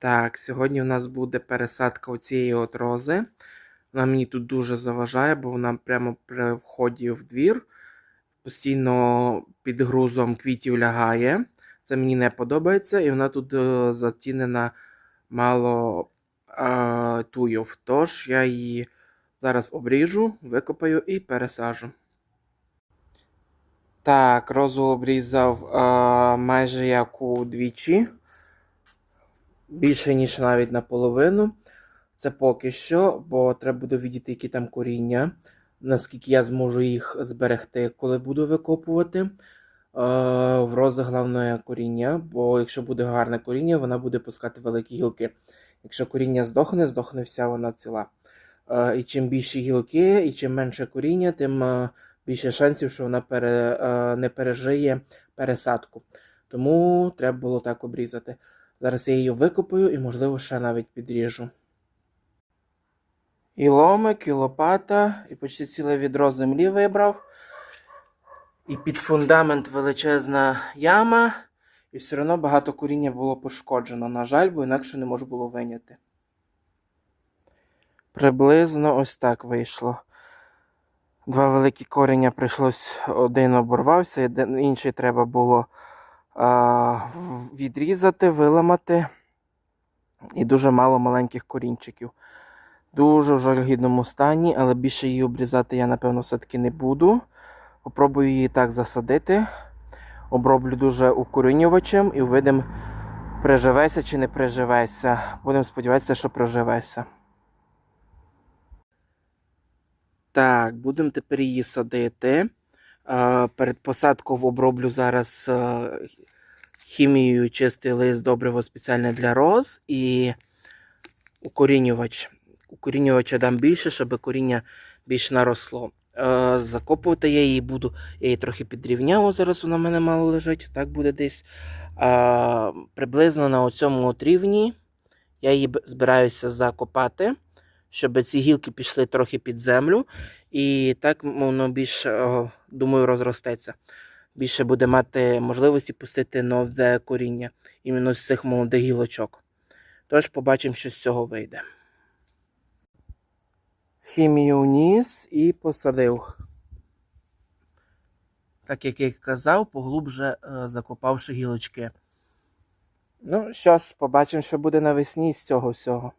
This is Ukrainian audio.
Так, сьогодні у нас буде пересадка оцієї от рози. Вона мені тут дуже заважає, бо вона прямо при вході в двір постійно під грузом квітів лягає. Це мені не подобається, і вона тут е, затінена мало е, туйов. Тож я її зараз обріжу, викопаю і пересажу. Так, розу обрізав е, майже як удвічі. Більше, ніж навіть наполовину. Це поки що, бо треба буде відійти, які там коріння, наскільки я зможу їх зберегти, коли буду викопувати. Е, в рози головне коріння, бо якщо буде гарне коріння, вона буде пускати великі гілки. Якщо коріння здохне, здохне вся вона ціла. Е, і чим більші гілки, і чим менше коріння, тим е, більше шансів, що вона пере, не пережиє пересадку. Тому треба було так обрізати. Зараз я її викопаю і, можливо, ще навіть підріжу. І ломик, і лопата, і почти ціле відро землі вибрав. І під фундамент величезна яма. І все одно багато коріння було пошкоджено, на жаль, бо інакше не можу було виняти. Приблизно ось так вийшло. Два великі коріння прийшлось, один оборвався, інший треба було відрізати, виламати. І дуже мало маленьких корінчиків. Дуже в жалюгідному стані, але більше її обрізати я, напевно, все-таки не буду. Попробую її так засадити. Оброблю дуже укорінювачем і видим, приживеться чи не приживеться. Будемо сподіватися, що приживеться. Так, будемо тепер її садити. Перед посадкою оброблю зараз е, хімією чистий лист добриво спеціальне для роз і укорінювач. Укорінювача дам більше, щоб коріння більш наросло. Е, Закопувати я її буду. Я її трохи підрівняв, зараз вона в мене мало лежить. Так буде десь. Приблизно на оцьому от рівні я її збираюся закопати, щоб ці гілки пішли трохи під землю. І так воно більш, думаю, розростеться. Більше буде мати можливості пустити нове коріння іменно з цих молодих гілочок. Тож побачимо, що з цього вийде. Хімію вніс і посадив. Так як я казав, поглубже е, закопавши гілочки. Ну що ж, побачимо, що буде навесні з цього всього.